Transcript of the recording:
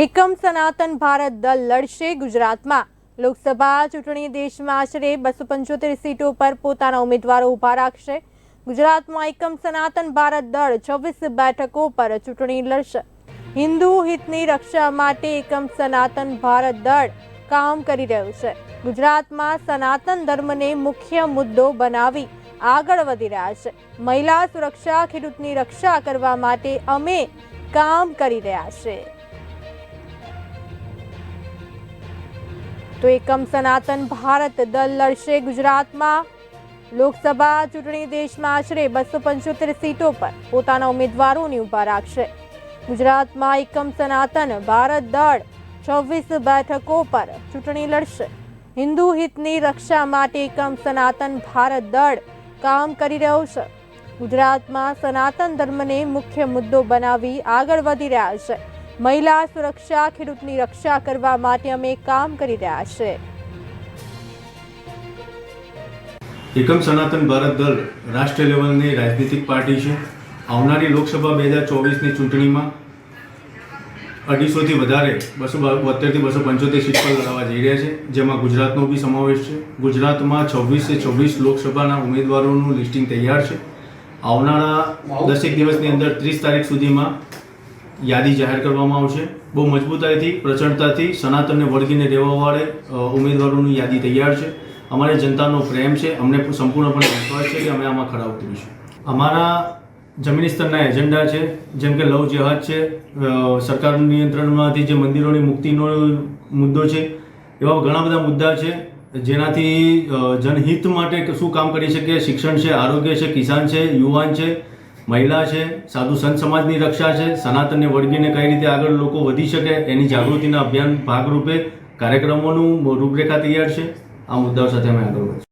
એકમ સનાતન ભારત દળ લડશે ગુજરાતમાં. લોકસભા ચૂંટણી દેશમાં આશરે બસો પંચોતેર સીટો પર પોતાના ઉમેદવારો ઊભા રાખશે. ગુજરાતમાં એકમ સનાતન ભારત દળ છવ્વીસ બેઠકો પર ચૂંટણી લડશે. હિન્દુ હિતની રક્ષા માટે એકમ સનાતન ભારત દળ કામ કરી રહ્યું છે. ગુજરાતમાં સનાતન ધર્મને મુખ્ય મુદ્દો બનાવી આગળ વધી રહ્યા છે. મહિલા સુરક્ષા, ખેડૂતની રક્ષા કરવા માટે અમે કામ કરી રહ્યા છે તો એકમ સનાતન ભારત દળ લડશે ગુજરાતમાં. લોકસભા ચૂંટણી દેશમાં આશરે બસો પંચોતેર સીટો પર પોતાના ઉમેદવારોને ઊભા રાખશે. ગુજરાતમાં એકમ સનાતન ભારત દળ છવ્વીસ બેઠકો પર ચૂંટણી લડશે. હિન્દુ હિતની રક્ષા માટે એકમ સનાતન ભારત દળ કામ કરી રહ્યું છે. ગુજરાતમાં સનાતન ધર્મને મુખ્ય મુદ્દો બનાવી આગળ વધી રહ્યા છે. મહિલા સુરક્ષા, ખેડૂતની રક્ષા કરવા માટે અમે કામ કરી રહ્યા છે. એકમ સનાતન ભારત દળ રાષ્ટ્રીય લેવલની રાજનીતિક પાર્ટી છે. આવનારી લોકસભા બે હજાર ચોવીસની ચૂંટણીમાં અઢીસોથી વધારે બસો બોતેરથી બસો પંચોતેર સીટ પર લડાવવા જઈ રહ્યા છે, જેમાં ગુજરાતનો બી સમાવેશ છે. ગુજરાતમાં છવ્વીસે છવ્વીસ લોકસભાના ઉમેદવારોનું લિસ્ટિંગ તૈયાર છે. આવનારા દસેક દિવસની અંદર ત્રીસ તારીખ સુધીમાં યાદી જાહેર કરવામાં આવશે. બહુ મજબૂતાઈથી, પ્રચંડતાથી, સનાતનને વળગીને રહેવાવાળે ઉમેદવારોની યાદી તૈયાર છે. અમારે જનતાનો પ્રેમ છે. અમને સંપૂર્ણપણે વિશ્વાસ છે કે અમે આમાં ખરા ઉતરીશું. અમારા જમીની સ્તરના એજન્ડા છે. જેમ કે લવ જેહાદ છે સરકાર નિયંત્રણમાંથી જે મંદિરોની મુક્તિનો મુદ્દો છે, એવા ઘણા બધા મુદ્દા છે. જેનાથી જનહિત માટે શું કામ કરી શકીએ? શિક્ષણ છે, આરોગ્ય છે, કિસાન છે, યુવાન છે. મહિલા છે, સાધુ સંત સમાજની રક્ષા છે, સનાતનને વળગીને કઈ રીતે આગળ લોકો વધી શકે એની જાગૃતિના અભિયાન ભાગરૂપે કાર્યક્રમોનું રૂપરેખા તૈયાર છે. આ મુદ્દાઓ સાથે અમે આગળ વધીશું.